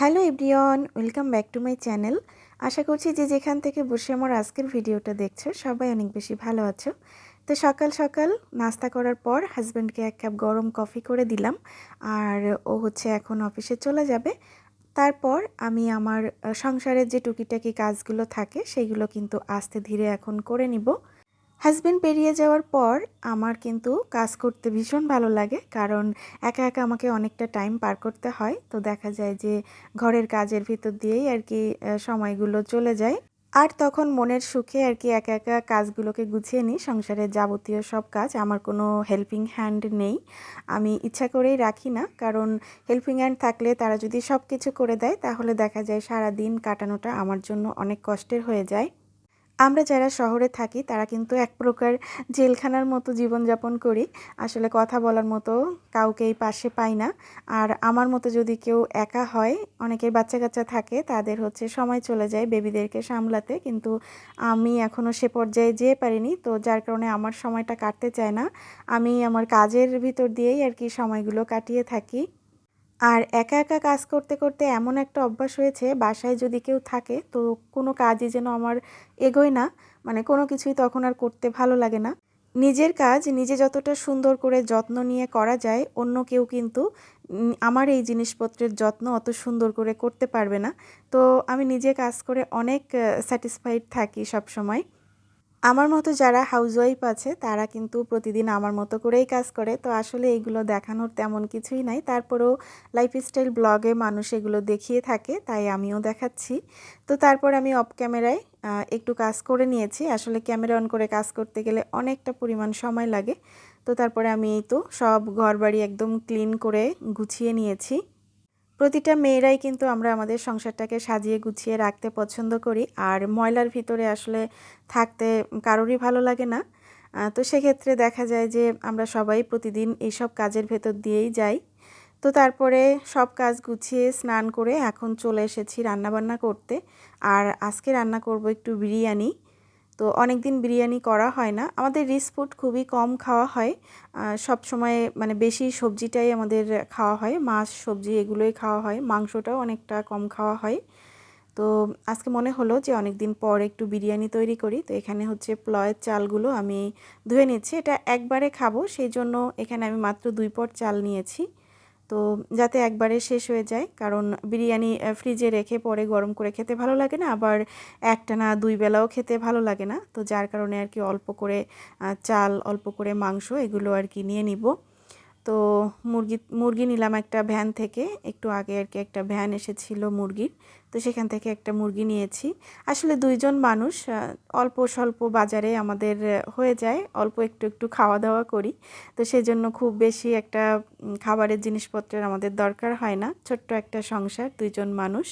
Hello everyone, welcome back to my channel. আশা করছি যে যেখান থেকে বসে আমার আজকের ভিডিওটা দেখছ, সবাই অনেক বেশি ভালো আছো। তো সকাল সকাল নাস্তা করার পর হাজব্যান্ডকে এক কাপ গরম কফি করে দিলাম, আর ও হচ্ছে এখন অফিসে চলে যাবে। তারপর আমি আমার সংসারের যে টুকিটাকি কাজগুলো থাকে সেইগুলো কিন্তু আস্তে ধীরে এখন করে নিব। হাজব্যান্ড পেরিয়ে যাওয়ার পর আমার কিন্তু কাজ করতে ভীষণ ভালো লাগে, কারণ একা একা আমাকে অনেকটা টাইম পার করতে হয়। তো দেখা যায় যে ঘরের কাজের ভিতর দিয়েই আর কি সময়গুলো চলে যায়। আর তখন মনের সুখে আর কি একা একা কাজগুলোকে গুছিয়ে নিই। সংসারের যাবতীয় সব কাজ, আমার কোনো হেল্পিং হ্যান্ড নেই। আমি ইচ্ছা করেই রাখি না, কারণ হেল্পিং হ্যান্ড থাকলে তারা যদি সব কিছু করে দেয়, তাহলে দেখা যায় সারা দিন কাটানোটা আমার জন্য অনেক কষ্টের হয়ে যায়। আমরা যারা শহরে থাকি, তারা কিন্তু এক প্রকার জেলখানার মতো জীবনযাপন করি। আসলে কথা বলার মতো কাউকেই পাশে পাই না। আর আমার মতো যদি কেউ একা হয়, অনেকের বাচ্চা কাচ্চা থাকে, তাদের হচ্ছে সময় চলে যায় বেবিদেরকে সামলাতে। কিন্তু আমি এখনও সে পর্যায়ে যেয়ে পারিনি, তো যার কারণে আমার সময়টা কাটতে চায় না। আমি আমার কাজের ভিতর দিয়েই আর কি সময়গুলো কাটিয়ে থাকি। আর একা একা কাজ করতে করতে এমন একটা অভ্যাস হয়েছে, বাসায় যদি কেউ থাকে তো কোনো কাজই যেন আমার এগোয় না। মানে কোনো কিছুই তখন আর করতে ভালো লাগে না। নিজের কাজ নিজে যতটা সুন্দর করে যত্ন নিয়ে করা যায়, অন্য কেউ কিন্তু আমার এই জিনিসপত্রের যত্ন অত সুন্দর করে করতে পারবে না। তো আমি নিজে কাজ করে অনেক স্যাটিসফাইড থাকি সব সময়। আমার মতো যারা হাউসওয়াইফ আছে, তারা কিন্তু প্রতিদিন আমার মতো করেই কাজ করে। তো আসলে এইগুলো দেখানোর তেমন কিছুই নাই। তারপরেও লাইফস্টাইল ব্লগে মানুষ এগুলো দেখিয়ে থাকে, তাই আমিও দেখাচ্ছি। তো তারপর আমি অফ ক্যামেরায় একটু কাজ করে নিয়েছি। আসলে ক্যামেরা অন করে কাজ করতে গেলে অনেকটা পরিমাণ সময় লাগে। তো তারপরে আমি এই তো সব ঘর বাড়ি একদম ক্লিন করে গুছিয়ে নিয়েছি। প্রতিটা মেয়েরাই কিন্তু আমরা আমাদের সংসারটাকে সাজিয়ে গুছিয়ে রাখতে পছন্দ করি। আর ময়লার ভিতরে আসলে থাকতে কারোরই ভালো লাগে না। তো সেক্ষেত্রে দেখা যায় যে আমরা সবাই প্রতিদিন এইসব কাজের ভেতর দিয়েই যাই। তো তারপরে সব কাজ গুছিয়ে স্নান করে এখন চলে এসেছি রান্নাবান্না করতে। আর আজকে রান্না করব একটু বিরিয়ানি। তো অনেক দিন বিরিয়ানি করা হয় না। আমাদের রিচ ফুড খুবই কম খাওয়া হয়। সব সময় মানে বেশি সবজিটাই আমাদের খাওয়া হয়। মাছ, সবজি এগুলোই খাওয়া হয়। মাংসটাও অনেকটা কম খাওয়া হয়। তো আজকে মনে হলো যে অনেক দিন পর একটু বিরিয়ানি তৈরি করি। তো এখানে হচ্ছে প্লয়ের চালগুলো আমি ধুয়ে নিচ্ছি। এটা একবারে খাব, সেই জন্য এখানে আমি মাত্র দুই পট চাল নিয়েছি। তো যাতে একবারে শেষ হয়ে যায়, কারণ বিরিয়ানি ফ্রিজে রেখে পরে গরম করে খেতে ভালো লাগে না, আবার একটা না দুই বেলাও খেতে ভালো লাগে না। তো যার কারণে আর কি অল্প করে চাল, অল্প করে মাংস এগুলো আর কি নিয়ে নিব। তো মুরগি মুরগি নিলাম একটা ভ্যান থেকে। একটু আগে আর কি একটা ভ্যান এসেছিল মুরগির। তো সেখান থেকে একটা মুরগি নিয়েছি। আসলে দুইজন মানুষ অল্প স্বল্প বাজারে আমাদের হয়ে যায়। অল্প একটু একটু খাওয়া দাওয়া করি। তো সেজন্য খুব বেশি একটা খাবারের জিনিসপত্রের আমাদের দরকার হয় না। ছোট্ট একটা সংসার, দুইজন মানুষ।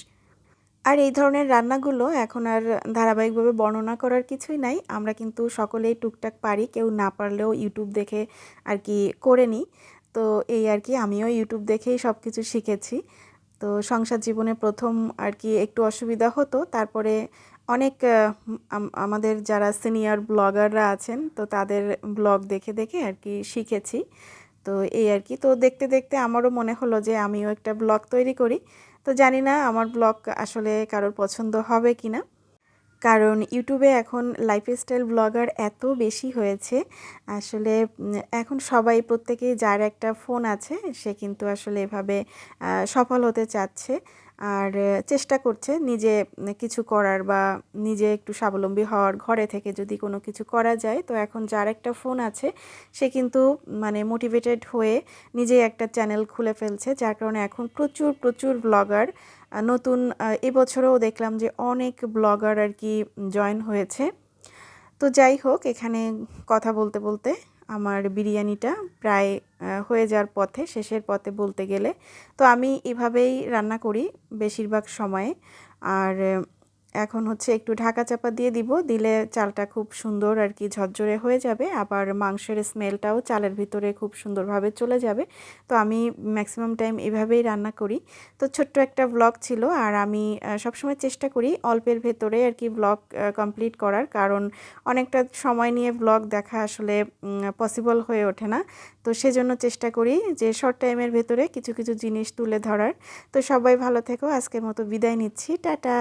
আর এই ধরনের রান্নাগুলো এখন আর ধারাবাহিকভাবে বর্ণনা করার কিছুই নাই। আমরা কিন্তু সকলেই টুকটাক পারি। কেউ না পারলেও ইউটিউব দেখে আর কি করে নিই। তো এই আর কি, আমিও ইউটিউব দেখেই সব কিছু শিখেছি। তো সংসার জীবনে প্রথম আর কি একটু অসুবিধা হতো, তারপরে অনেক আমাদের যারা সিনিয়র ব্লগাররা আছেন, তো তাদের ব্লগ দেখে দেখে আর কি শিখেছি। তো এই আর কি, তো দেখতে দেখতে আমারও মনে হলো যে আমিও একটা ব্লগ তৈরি করি। তো জানি না আমার ব্লগ আসলে কারোর পছন্দ হবে কি না কারণ ইউটিউবে এখন লাইফস্টাইল ব্লগার এত বেশি হয়েছে, আসলে এখন সবাই প্রত্যেকেই যার একটা ফোন আছে, সে কিন্তু আসলে এভাবে সফল হতে চাচ্ছে। আর চেষ্টা করছে নিজে কিছু করার বা নিজে একটু স্বাবলম্বী হওয়ার ঘরে থেকে যদি কোনো কিছু করা যায়। তো এখন যার একটা ফোন আছে, সে কিন্তু মানে মোটিভেটেড হয়ে নিজে একটা চ্যানেল খুলে ফেলছে। যার কারণে এখন প্রচুর প্রচুর ব্লগার নতুন এবছরেও দেখলাম যে অনেক ব্লগার আর কি জয়েন হয়েছে। তো যাই হোক, এখানে কথা বলতে বলতে আমার বিরিয়ানিটা প্রায় হয়ে যাওয়ার পথে, শেষের পথে বলতে গেলে। তো আমি এভাবেই রান্না করি বেশিরভাগ সময়ে। আর এখন হচ্ছে একটু ঢাকা চাপা দিয়ে দিব, দিলে চালটা খুব সুন্দর আর কি ঝরঝরে হয়ে যাবে। আবার মাংসের স্মেলটাও চালের ভিতরে খুব সুন্দরভাবে চলে যাবে। তো আমি ম্যাক্সিমাম টাইম এভাবেই রান্না করি। তো ছোট্ট একটা ব্লগ ছিল আর আমি সবসময় চেষ্টা করি অল্পের ভেতরে আর কি ব্লগ কমপ্লিট করার। কারণ অনেকটা সময় নিয়ে ব্লগ দেখা আসলে পসিবল হয়ে ওঠে না। তো সেজন্য চেষ্টা করি যে শর্ট টাইমের ভেতরে কিছু কিছু জিনিস তুলে ধরার। তো সবাই ভালো থেকো। আজকের মতো বিদায় নিচ্ছি। টাটা!